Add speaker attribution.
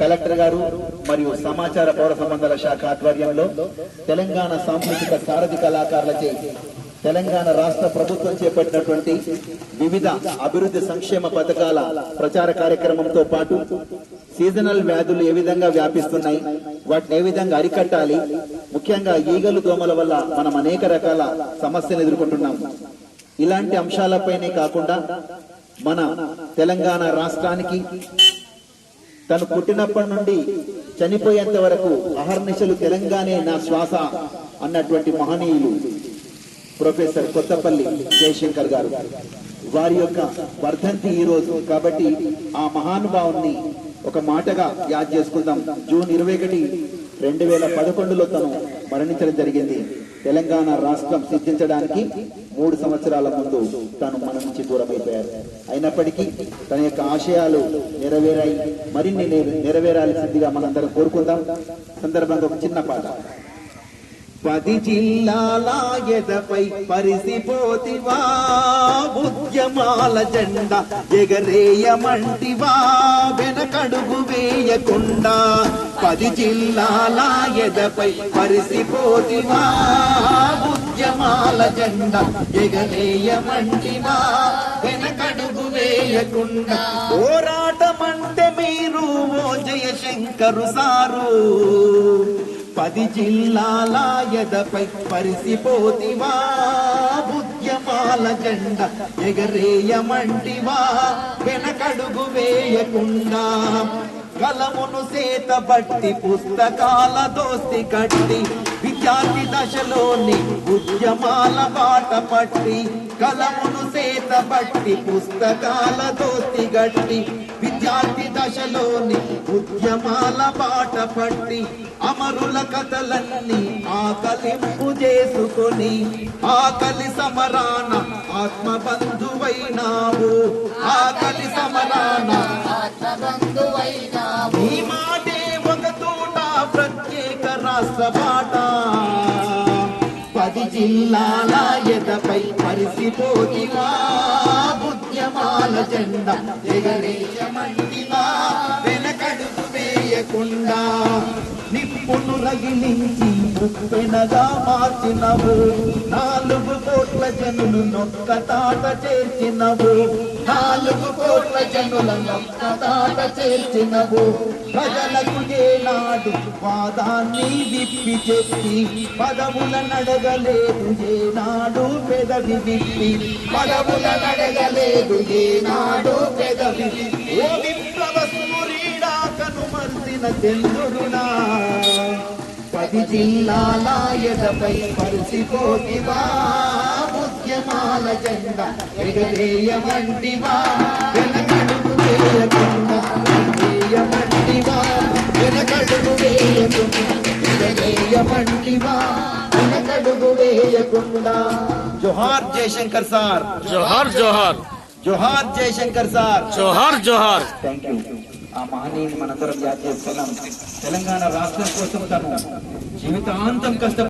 Speaker 1: Collector గారు మరియు సమాచార పౌర సంబంధాల శాఖ ఆధ్వర్యంలో తెలంగాణ సాంస్కృతిక సారథి కళాకారులచే తెలంగాణ రాష్ట్ర ప్రభుత్వం చేపట్టినటువంటి వివిధ అభివృద్ధి సంక్షేమ పథకాల ప్రచార కార్యక్రమంతో పాటు సీజనల్ వ్యాధులు ఏ విధంగా వ్యాపిస్తున్నాయి వాటిని ఏ విధంగా అరికట్టాలి ముఖ్యంగా ఈగలు దోమల వల్ల మనం అనేక రకాల సమస్యలు ఎదుర్కొంటున్నాం. ఇలాంటి అంశాలపైనే కాకుండా మన తెలంగాణ రాష్ట్రానికి తను పుట్టినప్పటి నుండి చనిపోయేంత వరకు అహర్నిశలు తెలంగాణే నా శ్వాస అన్నటువంటి మహనీయులు. ప్రొఫెసర్ కొత్తపల్లి జయశంకర్ గారు. వారి యొక్క వర్ధంతి ఈ రోజు. కాబట్టి ఆ మహానుభావుని ఒక మాటగా యాద్ చేసుకుందాం. జూన్ ఇరవై ఒకటి రెండు వేల పదకొండులో తను మరణించడం జరిగింది. తెలంగాణ రాష్ట్రం సిద్ధించడానికి మూడు సంవత్సరాల ముందు తాను మన నుంచి దూరమైపోయారు అయినప్పటికీ తన యొక్క ఆశయాలు నెరవేరాయి. మరిన్ని నెరవేరాల్సిందిగా మనందరం కోరుకుందాం. సందర్భంగా ఒక చిన్న పాట. పది జిల్లాల ఎదపై పరిసిపోతివా ఉద్యమాల జెండా ఎగరేయమంటివా వెనకడుగు తెలియకుండా పది జిల్లాల ఎదపై పరిసిపోతివా? ఉద్యమాల జెండా ఎగలేయమంటివా వెనకడుగు వేయకుండా పోరాటమంటే మీరు ఓ జయశంకరు సారు. పది జిల్లాల ఎదపై పరిసిపోతివా? ఉద్యమాల జెండ ఎగరేయమంటివా? వెనకడుగు వేయకుండా కలమును సేత బట్టి పుస్తకాల దోస్తి కట్టి విద్యార్థి దశలోని ఉద్యమాల బాట పట్టి కలమును సేత బట్టి పుస్తకాల దోస్తి గట్టి విద్యార్థి దశలోని ఉద్యమాల బాట పట్టి అమరుల కథలన్నీ ఆకలింపు చేసుకొని ఆకలి సమరాన ఆత్మబంధువైనావు. ఆకలి సమరాన ఆత్మబంధువైనా రాష్ట్ర పాట పది జిల్లాల ఎదపై పరిసిపోతివా. ఉద్యమాల జెండా ఎగరేయమంటివా. వెనకడుగు వేయకుండా నిప్పును రగిలించి ఉప్పెనగా మార్చినవు. నాలుగు కోట్ల జనులు నొక్క తాట చేర్చినవు. నాలుగు కోట్ల జనుల చేర్చినవు. ప్రజలకు ఏనాడు వాదాన్ని విప్పి చెప్పి పదవుల నడగలేదు ఏనాడు పెదవి విప్పి. పదవుల నడగలేదు ఏనాడు పెదవి ఓ విప్లవ సూరీడా కనుమర్చిన పది జిల్లాల ఎదపై పరిసిపోతివా జెండా ఎగరేయమంటివా వెనకడుగు వేయకుండా వేయమంటివా వెనకడుగు వేయకుండా ఎగరేయమంటివా వెనకడుగు వేయకుండా జోహార్ జయశంకర్ సార్
Speaker 2: జోహార్ జోహార్
Speaker 1: జోహార్ జయశంకర్ సార్
Speaker 2: జోహార్ జోహార్
Speaker 1: థ్యాంక్ యూ ఆ మహనీయుని మనందరం యాద్ చేసుకున్నాం తెలంగాణ రాష్ట్రం కోసం తను జీవితాంతం కష్ట